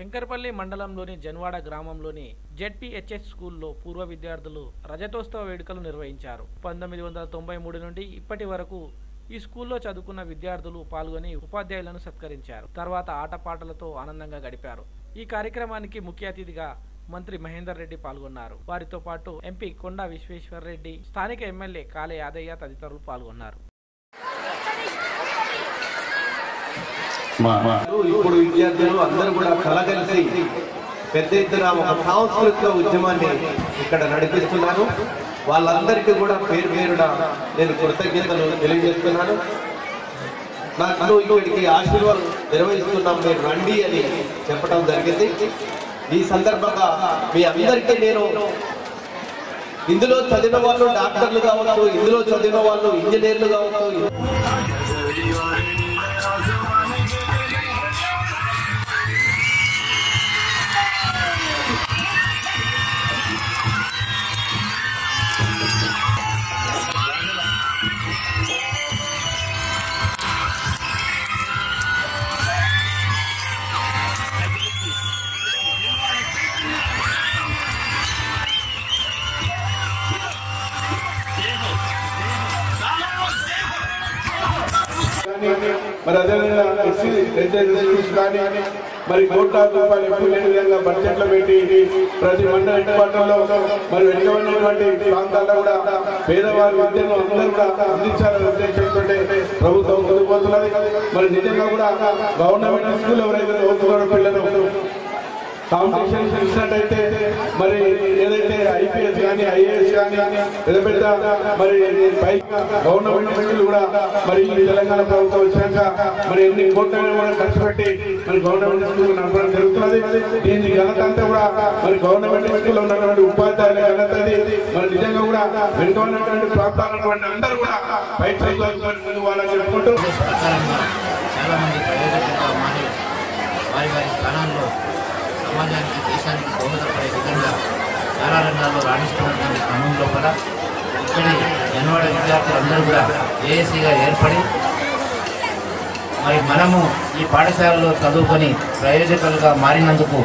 శంకర్పల్లి మండలంలోని జన్వాడ గ్రామంలోని జెడ్పీహెచ్ఎస్ స్కూల్లో పూర్వ విద్యార్థులు రజతోత్సవ వేడుకలు నిర్వహించారు. పంతొమ్మిది వందల తొంభై మూడు నుండి ఇప్పటి వరకు ఈ స్కూల్లో చదువుకున్న విద్యార్థులు పాల్గొని ఉపాధ్యాయులను సత్కరించారు. తర్వాత ఆటపాటలతో ఆనందంగా గడిపారు. ఈ కార్యక్రమానికి ముఖ్య అతిథిగా మంత్రి మహేందర్ రెడ్డి పాల్గొన్నారు. వారితో పాటు ఎంపీ కొండా విశ్వేశ్వర్ రెడ్డి స్థానిక ఎమ్మెల్యే కాలే యాదయ్య తదితరులు పాల్గొన్నారు. ఇప్పుడు విద్యార్థులు అందరూ కూడా కలగలిసి పెద్ద ఎత్తున ఒక సాంస్కృతిక ఉద్యమాన్ని ఇక్కడ నడిపిస్తున్నారు. వాళ్ళందరికీ కూడా పేరు పేరున నేను కృతజ్ఞతలు తెలియజేస్తున్నాను. నాకు ఇక్కడికి ఆశీర్వాదం నిర్వహిస్తున్నాం. మీరు రండి అని చెప్పడం జరిగింది. ఈ సందర్భంగా మీ అందరికీ నేను ఇందులో చదివిన వాళ్ళు డాక్టర్లు కావచ్చు ఇందులో చదివిన వాళ్ళు ఇంజనీర్లు కావచ్చు మరి అదేవిధంగా ఎస్సీ రెసిడెన్సీస్ కానీ మరి కోట్లాది రూపాయలు ఎప్పుడు లేని విధంగా బడ్జెట్లో పెట్టి ప్రతి మండల హెడ్ క్వార్టర్లో మరి వెనుకబడినటువంటి ప్రాంతాల్లో కూడా పేదవారి విద్యను అందరూ కూడా అందించాలనే ఉద్దేశంతో ప్రభుత్వం ముందుకు మరి నిజంగా కూడా గవర్నమెంట్ స్కూల్ ఎవరైతే చదువుతున్నారో పిల్లలు కాంపిటీషన్ ఇచ్చినట్టయితే మరి ఏదైతే కానీ పెద్ద పెద్ద మరి గవర్నమెంట్ స్కూల్ కూడా మరి తెలంగాణ ప్రభుత్వం వచ్చాక మరి ఎన్ని కోట్ల కూడా ఖర్చు పెట్టి మరి గవర్నమెంట్ స్కూల్ నడపడం జరుగుతున్నది. దీని ఘనత అంతా కూడా మరి గవర్నమెంట్ స్కూల్లో ఉన్నటువంటి ఉపాధ్యాయుల ఘనత మరి నిజంగా కూడా వెనుకబడినటువంటి ప్రాంతాల అందరూ కూడా పై ముందు వాళ్ళని చెప్పుకుంటూ చాలామంది ప్రయోజకులుగా మారి వారి వారి స్థానాల్లో సమాజానికి దేశానికి దోహదపడే చాలా రంగాల్లో రాణిస్తున్నటువంటి క్రమంలో కూడా ఇక్కడి జనవాడ విద్యార్థులందరూ కూడా ఏఎస్సీగా ఏర్పడి మరి మనము ఈ పాఠశాలలో చదువుకొని ప్రయోజకులుగా మారినందుకు